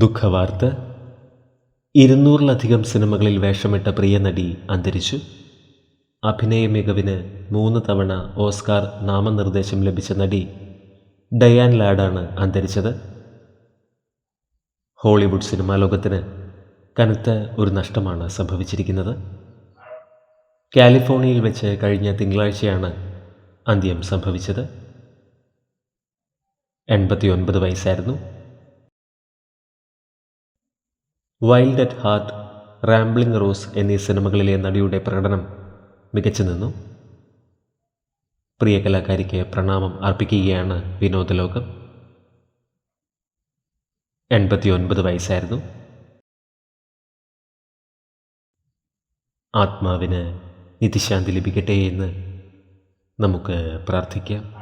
ദുഃഖവാർത്ത. ഇരുന്നൂറിലധികം സിനിമകളിൽ വേഷമിട്ട പ്രിയ നടി അന്തരിച്ചു. അഭിനയ മികവിന് മൂന്ന് തവണ ഓസ്കാർ നാമനിർദ്ദേശം ലഭിച്ച നടി ഡയാൻ ലാഡാണ് അന്തരിച്ചത്. ഹോളിവുഡ് സിനിമാ ലോകത്തിന് കനത്ത ഒരു നഷ്ടമാണ് സംഭവിച്ചിരിക്കുന്നത്. കാലിഫോർണിയയിൽ വെച്ച് കഴിഞ്ഞ തിങ്കളാഴ്ചയാണ് അന്ത്യം സംഭവിച്ചത്. എൺപത്തിയൊൻപത് വയസ്സായിരുന്നു. Wild at Heart Rambling Rose എന്നീ സിനിമകളിലെ നടിയുടെ പ്രകടനം മികച്ചു നിന്നു പ്രിയ കലാകാരിക്ക് പ്രണാമം അർപ്പിക്കുകയാണ് വിനോദലോകം എൺപത്തിയൊൻപത് വയസ്സായിരുന്നു. ആത്മാവിന് നിത്യശാന്തി ലഭിക്കട്ടെ എന്ന് നമുക്ക് പ്രാർത്ഥിക്കാം.